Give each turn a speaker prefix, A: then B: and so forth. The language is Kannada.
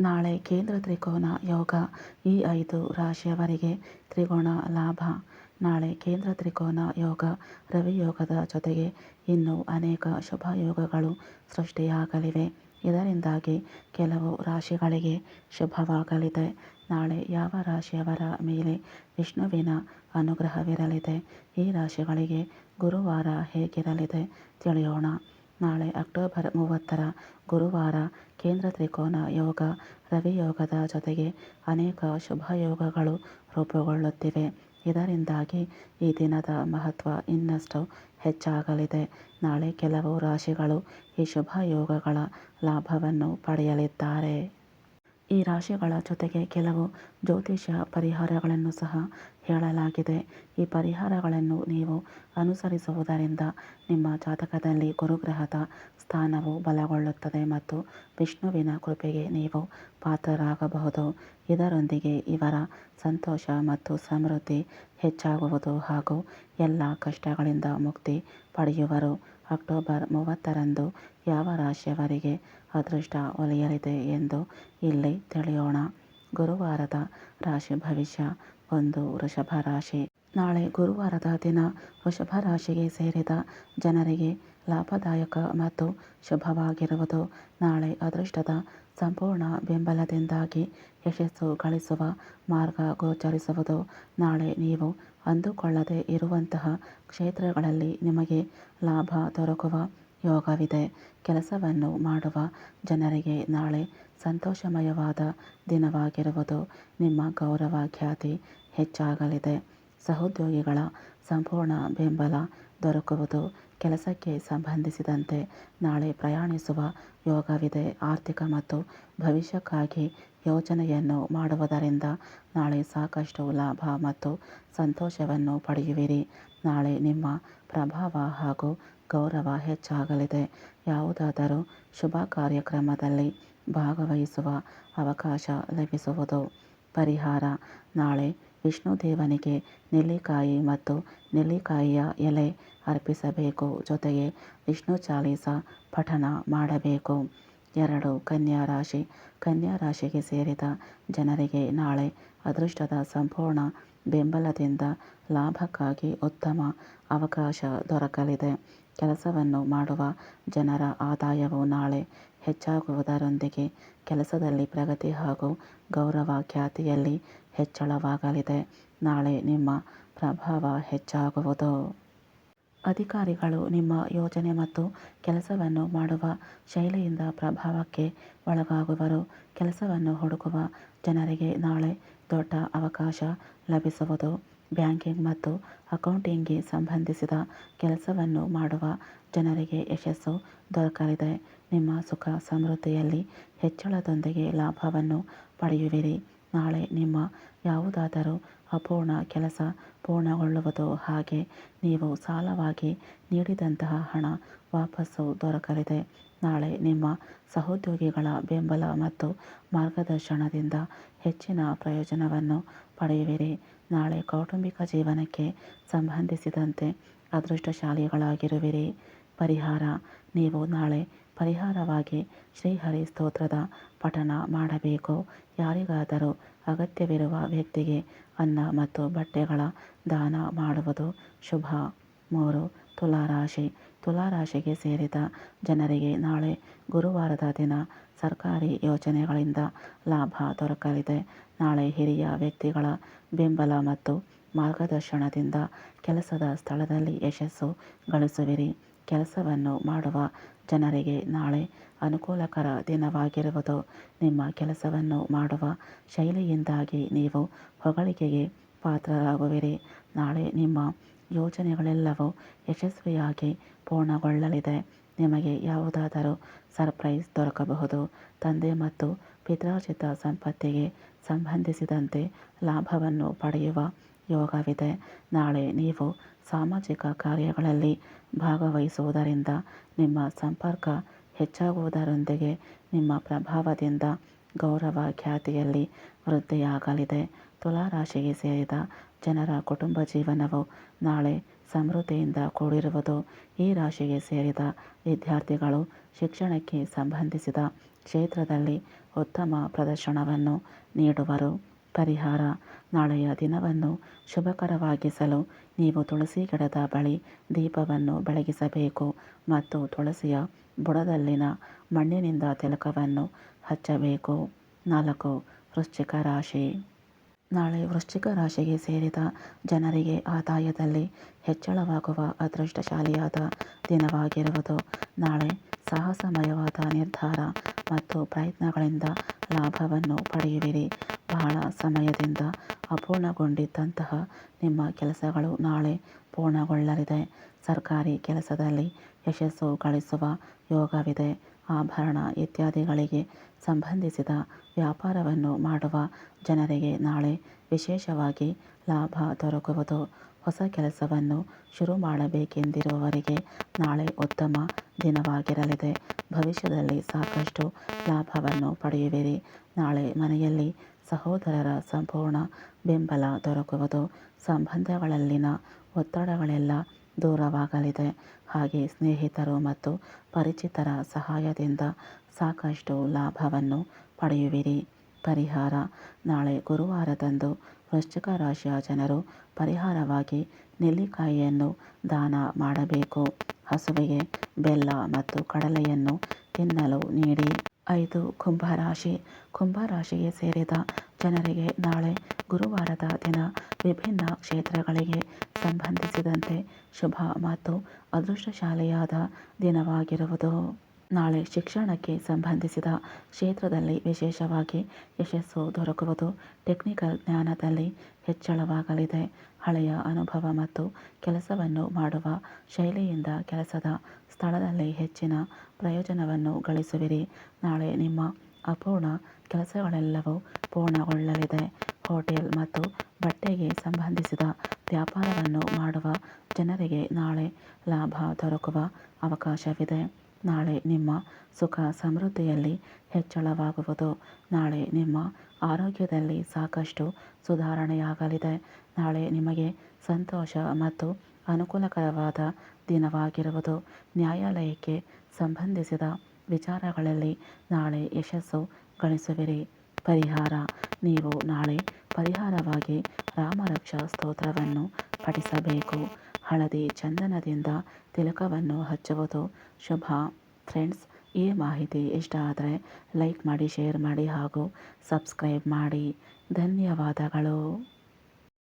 A: ನಾಳೆ ಕೇಂದ್ರ ತ್ರಿಕೋನ ಯೋಗ ಈ ಐದು ರಾಶಿಯವರಿಗೆ ತ್ರಿಗುಣ ಲಾಭ. ನಾಳೆ ಕೇಂದ್ರ ತ್ರಿಕೋನ ಯೋಗ ರವಿಯೋಗದ ಜೊತೆಗೆ ಇನ್ನೂ ಅನೇಕ ಶುಭ ಯೋಗಗಳು ಸೃಷ್ಟಿಯಾಗಲಿವೆ. ಇದರಿಂದಾಗಿ ಕೆಲವು ರಾಶಿಗಳಿಗೆ ಶುಭವಾಗಲಿದೆ. ನಾಳೆ ಯಾವ ರಾಶಿಯವರ ಮೇಲೆ ವಿಷ್ಣುವಿನ ಅನುಗ್ರಹವಿರಲಿದೆ? ಈ ರಾಶಿಗಳಿಗೆ ಗುರುವಾರ ಹೇಗಿರಲಿದೆ? ತಿಳಿಯೋಣ. ನಾಳೆ ಅಕ್ಟೋಬರ್ ಮೂವತ್ತರ ಗುರುವಾರ ಕೇಂದ್ರ ತ್ರಿಕೋನ ಯೋಗ ರವಿಯೋಗದ ಜೊತೆಗೆ ಅನೇಕ ಶುಭ ಯೋಗಗಳು ರೂಪುಗೊಳ್ಳುತ್ತಿವೆ. ಇದರಿಂದಾಗಿ ಈ ದಿನದ ಮಹತ್ವ ಇನ್ನಷ್ಟು ಹೆಚ್ಚಾಗಲಿದೆ. ನಾಳೆ ಕೆಲವು ರಾಶಿಗಳು ಈ ಶುಭ ಯೋಗಗಳ ಲಾಭವನ್ನು ಪಡೆಯಲಿದ್ದಾರೆ. ಈ ರಾಶಿಗಳ ಜೊತೆಗೆ ಕೆಲವು ಜ್ಯೋತಿಷ್ಯ ಪರಿಹಾರಗಳನ್ನು ಸಹ ಹೇಳಲಾಗಿದೆ ಈ ಪರಿಹಾರಗಳನ್ನು ನೀವು ಅನುಸರಿಸುವುದರಿಂದ ನಿಮ್ಮ ಜಾತಕದಲ್ಲಿ ಗುರುಗ್ರಹದ ಸ್ಥಾನವು ಬಲಗೊಳ್ಳುತ್ತದೆ ಮತ್ತು ವಿಷ್ಣುವಿನ ಕೃಪೆಗೆ ನೀವು ಪಾತ್ರರಾಗಬಹುದು. ಇದರೊಂದಿಗೆ ಇವರ ಸಂತೋಷ ಮತ್ತು ಸಮೃದ್ಧಿ ಹೆಚ್ಚಾಗುವುದು ಹಾಗೂ ಎಲ್ಲ ಕಷ್ಟಗಳಿಂದ ಮುಕ್ತಿ ಪಡೆಯುವರು. ಅಕ್ಟೋಬರ್ ಮೂವತ್ತರಂದು ಯಾವ ರಾಶಿಯವರಿಗೆ ಅದೃಷ್ಟ ಒಲಿಯಲಿದೆ ಎಂದು ಇಲ್ಲಿ ತಿಳಿಯೋಣ. ಗುರುವಾರದ ರಾಶಿ ಭವಿಷ್ಯ ಒಂದು ವೃಷಭ ರಾಶಿ ನಾಳೆ ಗುರುವಾರದ ದಿನ ವೃಷಭ ರಾಶಿಗೆ ಸೇರಿದ ಜನರಿಗೆ ಲಾಭದಾಯಕ ಮತ್ತು ಶುಭವಾಗಿರುವುದು. ನಾಳೆ ಅದೃಷ್ಟದ ಸಂಪೂರ್ಣ ಬೆಂಬಲದಿಂದಾಗಿ ಯಶಸ್ಸು ಗಳಿಸುವ ಮಾರ್ಗ ಗೋಚರಿಸುವುದು. ನಾಳೆ ನೀವು ಅಂದುಕೊಳ್ಳದೆ ಇರುವಂತಹ ಕ್ಷೇತ್ರಗಳಲ್ಲಿ ನಿಮಗೆ ಲಾಭ ದೊರಕುವ ಯೋಗವಿದೆ. ಕೆಲಸವನ್ನು ಮಾಡುವ ಜನರಿಗೆ ನಾಳೆ ಸಂತೋಷಮಯವಾದ ದಿನವಾಗಿರುವುದು ನಿಮ್ಮ ಗೌರವ ಖ್ಯಾತಿ ಹೆಚ್ಚಾಗಲಿದೆ. ಸಹೋದ್ಯೋಗಿಗಳ ಸಂಪೂರ್ಣ ಬೆಂಬಲ ದೊರಕುವುದು ಕೆಲಸಕ್ಕೆ ಸಂಬಂಧಿಸಿದಂತೆ ನಾಳೆ ಪ್ರಯಾಣಿಸುವ ಯೋಗವಿದೆ. ಆರ್ಥಿಕ ಮತ್ತು ಭವಿಷ್ಯಕ್ಕಾಗಿ ಯೋಜನೆಯನ್ನು ಮಾಡುವುದರಿಂದ ನಾಳೆ ಸಾಕಷ್ಟು ಲಾಭ ಮತ್ತು ಸಂತೋಷವನ್ನು ಪಡೆಯುವಿರಿ. ನಾಳೆ ನಿಮ್ಮ ಪ್ರಭಾವ ಹಾಗೂ ಗೌರವ ಹೆಚ್ಚಾಗಲಿದೆ. ಯಾವುದಾದರೂ ಶುಭ ಕಾರ್ಯಕ್ರಮದಲ್ಲಿ ಭಾಗವಹಿಸುವ ಅವಕಾಶ ಲಭಿಸುವುದು. ಪರಿಹಾರ, ನಾಳೆ ವಿಷ್ಣು ದೇವನಿಗೆ ನೆಲ್ಲಿಕಾಯಿ ಮತ್ತು ನೆಲ್ಲಿಕಾಯಿಯ ಎಲೆ ಅರ್ಪಿಸಬೇಕು. ಜೊತೆಗೆ ವಿಷ್ಣು ಚಾಲೀಸ ಪಠಣ ಮಾಡಬೇಕು. ಎರಡು ಕನ್ಯಾ ರಾಶಿ ಕನ್ಯಾ ರಾಶಿಗೆ ಸೇರಿದ ಜನರಿಗೆ ನಾಳೆ ಅದೃಷ್ಟದ ಸಂಪೂರ್ಣ ಬೆಂಬಲದಿಂದ ಲಾಭಕ್ಕಾಗಿ ಉತ್ತಮ ಅವಕಾಶ ದೊರಕಲಿದೆ. ಕೆಲಸವನ್ನು ಮಾಡುವ ಜನರ ಆದಾಯವು ನಾಳೆ ಹೆಚ್ಚಾಗುವುದರೊಂದಿಗೆ ಕೆಲಸದಲ್ಲಿ ಪ್ರಗತಿ ಹಾಗೂ ಗೌರವ ಖ್ಯಾತಿಯಲ್ಲಿ ಹೆಚ್ಚಳವಾಗಲಿದೆ. ನಾಳೆ ನಿಮ್ಮ ಪ್ರಭಾವ ಹೆಚ್ಚಾಗುವುದು. ಅಧಿಕಾರಿಗಳು ನಿಮ್ಮ ಯೋಜನೆ ಮತ್ತು ಕೆಲಸವನ್ನು ಮಾಡುವ ಶೈಲಿಯಿಂದ ಪ್ರಭಾವಕ್ಕೆ ಒಳಗಾಗುವರು. ಕೆಲಸವನ್ನು ಹುಡುಕುವ ಜನರಿಗೆ ನಾಳೆ ದೊಡ್ಡ ಅವಕಾಶ ಲಭಿಸುವುದು. ಬ್ಯಾಂಕಿಂಗ್ ಮತ್ತು ಅಕೌಂಟಿಂಗ್ಗೆ ಸಂಬಂಧಿಸಿದ ಕೆಲಸವನ್ನು ಮಾಡುವ ಜನರಿಗೆ ಯಶಸ್ಸು ದೊರಕಲಿದೆ. ನಿಮ್ಮ ಸುಖ ಸಮೃದ್ಧಿಯಲ್ಲಿ ಹೆಚ್ಚಳದೊಂದಿಗೆ ಲಾಭವನ್ನು ಪಡೆಯುವಿರಿ. ನಾಳೆ ನಿಮ್ಮ ಯಾವುದಾದರೂ ಅಪೂರ್ಣ ಕೆಲಸ ಪೂರ್ಣಗೊಳ್ಳುವುದು ಹಾಗೆ ನೀವು ಸಾಲವಾಗಿ ನೀಡಿದಂತಹ ಹಣ ವಾಪಸ್ಸು ದೊರಕಲಿದೆ. ನಾಳೆ ನಿಮ್ಮ ಸಹೋದ್ಯೋಗಿಗಳ ಬೆಂಬಲ ಮತ್ತು ಮಾರ್ಗದರ್ಶನದಿಂದ ಹೆಚ್ಚಿನ ಪ್ರಯೋಜನವನ್ನು ಪಡೆಯುವಿರಿ. ನಾಳೆ ಕೌಟುಂಬಿಕ ಜೀವನಕ್ಕೆ ಸಂಬಂಧಿಸಿದಂತೆ ಅದೃಷ್ಟಶಾಲಿಗಳಾಗಿರುವಿರಿ. ಪರಿಹಾರ, ನೀವು ನಾಳೆ ಪರಿಹಾರವಾಗಿ ಶ್ರೀಹರಿ ಸ್ತೋತ್ರದ ಪಠಣ ಮಾಡಬೇಕು. ಯಾರಿಗಾದರೂ ಅಗತ್ಯವಿರುವ ವ್ಯಕ್ತಿಗೆ ಅನ್ನ ಮತ್ತು ಬಟ್ಟೆಗಳ ದಾನ ಮಾಡುವುದು ಶುಭ. ಮೂರು, ತುಲಾರಾಶಿ. ತುಲಾರಾಶಿಗೆ ಸೇರಿದ ಜನರಿಗೆ ನಾಳೆ ಗುರುವಾರದ ದಿನ ಸರ್ಕಾರಿ ಯೋಜನೆಗಳಿಂದ ಲಾಭ ದೊರಕಲಿದೆ. ನಾಳೆ ಹಿರಿಯ ವ್ಯಕ್ತಿಗಳ ಬೆಂಬಲ ಮತ್ತು ಮಾರ್ಗದರ್ಶನದಿಂದ ಕೆಲಸದ ಸ್ಥಳದಲ್ಲಿ ಯಶಸ್ಸು ಗಳಿಸುವಿರಿ. ಕೆಲಸವನ್ನು ಮಾಡುವ ಜನರಿಗೆ ನಾಳೆ ಅನುಕೂಲಕರ ದಿನವಾಗಿರುವುದು. ನಿಮ್ಮ ಕೆಲಸವನ್ನು ಮಾಡುವ ಶೈಲಿಯಿಂದಾಗಿ ನೀವು ಹೊಗಳಿಕೆಗೆ ಪಾತ್ರರಾಗುವಿರಿ. ನಾಳೆ ನಿಮ್ಮ ಯೋಜನೆಗಳೆಲ್ಲವೂ ಯಶಸ್ವಿಯಾಗಿ ಪೂರ್ಣಗೊಳ್ಳಲಿದೆ. ನಿಮಗೆ ಯಾವುದಾದರೂ ಸರ್ಪ್ರೈಸ್ ದೊರಕಬಹುದು. ತಂದೆ ಮತ್ತು ಪಿತ್ರಾರ್ಜಿತ ಸಂಪತ್ತಿಗೆ ಸಂಬಂಧಿಸಿದಂತೆ ಲಾಭವನ್ನು ಪಡೆಯುವ ಯೋಗವಿದೆ. ನಾಳೆ ನೀವು ಸಾಮಾಜಿಕ ಕಾರ್ಯಗಳಲ್ಲಿ ಭಾಗವಹಿಸುವುದರಿಂದ ನಿಮ್ಮ ಸಂಪರ್ಕ ಹೆಚ್ಚಾಗುವುದರೊಂದಿಗೆ ನಿಮ್ಮ ಪ್ರಭಾವದಿಂದ ಗೌರವ ಖ್ಯಾತಿಯಲ್ಲಿ ವೃದ್ಧಿಯಾಗಲಿದೆ. ತುಲಾರಾಶಿಗೆ ಸೇರಿದ ಜನರ ಕುಟುಂಬ ಜೀವನವು ನಾಳೆ ಸಮೃದ್ಧಿಯಿಂದ ಕೂಡಿರುವುದು. ಈ ರಾಶಿಗೆ ಸೇರಿದ ವಿದ್ಯಾರ್ಥಿಗಳು ಶಿಕ್ಷಣಕ್ಕೆ ಸಂಬಂಧಿಸಿದ ಕ್ಷೇತ್ರದಲ್ಲಿ ಉತ್ತಮ ಪ್ರದರ್ಶನವನ್ನು ನೀಡುವರು. ಪರಿಹಾರ. ನಾಳೆಯ ದಿನವನ್ನು ಶುಭಕರವಾಗಿಸಲು ನೀವು ತುಳಸಿ ಗಿಡದ ಬಳಿ ದೀಪವನ್ನು ಬೆಳಗಿಸಬೇಕು ಮತ್ತು ತುಳಸಿಯ ಬುಡದಲ್ಲಿನ ಮಣ್ಣಿನಿಂದ ತಿಲಕವನ್ನು ಹಚ್ಚಬೇಕು. ನಾಲ್ಕು, ವೃಶ್ಚಿಕ ರಾಶಿ. ನಾಳೆ ವೃಶ್ಚಿಕ ರಾಶಿಗೆ ಸೇರಿದ ಜನರಿಗೆ ಆದಾಯದಲ್ಲಿ ಹೆಚ್ಚಳವಾಗುವ ಅದೃಷ್ಟಶಾಲಿಯಾದ ದಿನವಾಗಿರುವುದು ನಾಳೆ ಸಾಹಸಮಯವಾದ ನಿರ್ಧಾರ ಮತ್ತು ಪ್ರಯತ್ನಗಳಿಂದ ಲಾಭವನ್ನು ಪಡೆಯುವಿರಿ. ಬಹಳ ಸಮಯದಿಂದ ಅಪೂರ್ಣಗೊಂಡಿದ್ದಂತಹ ನಿಮ್ಮ ಕೆಲಸಗಳು ನಾಳೆ ಪೂರ್ಣಗೊಳ್ಳಲಿದೆ. ಸರ್ಕಾರಿ ಕೆಲಸದಲ್ಲಿ ಯಶಸ್ಸು ಗಳಿಸುವ ಯೋಗವಿದೆ. ಆಭರಣ ಇತ್ಯಾದಿಗಳಿಗೆ ಸಂಬಂಧಿಸಿದ ವ್ಯಾಪಾರವನ್ನು ಮಾಡುವ ಜನರಿಗೆ ನಾಳೆ ವಿಶೇಷವಾಗಿ ಲಾಭ ದೊರಕುವುದು. ಹೊಸ ಕೆಲಸವನ್ನು ಶುರು ಮಾಡಬೇಕೆಂದಿರುವವರಿಗೆ ನಾಳೆ ಉತ್ತಮ ದಿನವಾಗಿರಲಿದೆ. ಭವಿಷ್ಯದಲ್ಲಿ ಸಾಕಷ್ಟು ಲಾಭವನ್ನು ಪಡೆಯುವಿರಿ. ನಾಳೆ ಮನೆಯಲ್ಲಿ ಸಹೋದರರ ಸಂಪೂರ್ಣ ಬೆಂಬಲ ದೊರಕುವುದು. ಸಂಬಂಧಗಳಲ್ಲಿನ ಒತ್ತಡಗಳೆಲ್ಲ ದೂರವಾಗಲಿದೆ. ಹಾಗೆ ಸ್ನೇಹಿತರು ಮತ್ತು ಪರಿಚಿತರ ಸಹಾಯದಿಂದ ಸಾಕಷ್ಟು ಲಾಭವನ್ನು ಪಡೆಯುವಿರಿ. ಪರಿಹಾರ. ನಾಳೆ ಗುರುವಾರದಂದು ವೃಶ್ಚಿಕ ರಾಶಿಯ ಜನರು ಪರಿಹಾರವಾಗಿ ನೆಲ್ಲಿಕಾಯಿಯನ್ನು ದಾನ ಮಾಡಬೇಕು. ಹಸುವಿಗೆ ಬೆಲ್ಲ ಮತ್ತು ಕಡಲೆಯನ್ನು ತಿನ್ನಲು ನೀಡಿ. ಐದು ಕುಂಭರಾಶಿ. ಕುಂಭರಾಶಿಗೆ ಸೇರಿದ ಜನರಿಗೆ ನಾಳೆ ಗುರುವಾರದ ದಿನ ವಿಭಿನ್ನ ಕ್ಷೇತ್ರಗಳಿಗೆ ಸಂಬಂಧಿಸಿದಂತೆ ಶುಭ ಮತ್ತು ಅದೃಷ್ಟಶಾಲಿಯಾದ ದಿನವಾಗಿರುವುದು. ನಾಳೆ ಶಿಕ್ಷಣಕ್ಕೆ ಸಂಬಂಧಿಸಿದ ಕ್ಷೇತ್ರದಲ್ಲಿ ವಿಶೇಷವಾಗಿ ಯಶಸ್ಸು ದೊರಕುವುದು ಟೆಕ್ನಿಕಲ್ ಜ್ಞಾನದಲ್ಲಿ ಹೆಚ್ಚಳವಾಗಲಿದೆ. ಹಳೆಯ ಅನುಭವ ಮತ್ತು ಕೆಲಸವನ್ನು ಮಾಡುವ ಶೈಲಿಯಿಂದ ಕೆಲಸದ ಸ್ಥಳದಲ್ಲಿ ಹೆಚ್ಚಿನ ಪ್ರಯೋಜನವನ್ನು ಗಳಿಸುವಿರಿ. ನಾಳೆ ನಿಮ್ಮ ಅಪೂರ್ಣ ಕೆಲಸಗಳೆಲ್ಲವೂ ಪೂರ್ಣಗೊಳ್ಳಲಿದೆ. ಹೋಟೆಲ್ ಮತ್ತು ಬಟ್ಟೆಗೆ ಸಂಬಂಧಿಸಿದ ವ್ಯಾಪಾರವನ್ನು ಮಾಡುವ ಜನರಿಗೆ ನಾಳೆ ಲಾಭ ದೊರಕುವ ಅವಕಾಶವಿದೆ. ನಾಳೆ ನಿಮ್ಮ ಸುಖ ಸಮೃದ್ಧಿಯಲ್ಲಿ ಹೆಚ್ಚಳವಾಗುವುದು. ನಾಳೆ ನಿಮ್ಮ ಆರೋಗ್ಯದಲ್ಲಿ ಸಾಕಷ್ಟು ಸುಧಾರಣೆಯಾಗಲಿದೆ. ನಾಳೆ ನಿಮಗೆ ಸಂತೋಷ ಮತ್ತು ಅನುಕೂಲಕರವಾದ ದಿನವಾಗಿರುವುದು. ನ್ಯಾಯಾಲಯಕ್ಕೆ ಸಂಬಂಧಿಸಿದ ವಿಚಾರಗಳಲ್ಲಿ ನಾಳೆ ಯಶಸ್ಸು ಗಳಿಸುವಿರಿ. ಪರಿಹಾರ, ನೀವು ನಾಳೆ ಪರಿಹಾರವಾಗಿ ರಾಮರಕ್ಷಾ ಸ್ತೋತ್ರವನ್ನು ಪಠಿಸಬೇಕು. ಹಳದಿ ಚಂದನದಿಂದ ತಿಲಕವನ್ನು ಹಚ್ಚುವುದು ಶುಭ ಫ್ರೆಂಡ್ಸ್, ಈ ಮಾಹಿತಿ ಇಷ್ಟ ಆದರೆ ಲೈಕ್ ಮಾಡಿ, ಶೇರ್ ಮಾಡಿ ಹಾಗೂ ಸಬ್ಸ್ಕ್ರೈಬ್ ಮಾಡಿ. ಧನ್ಯವಾದಗಳು.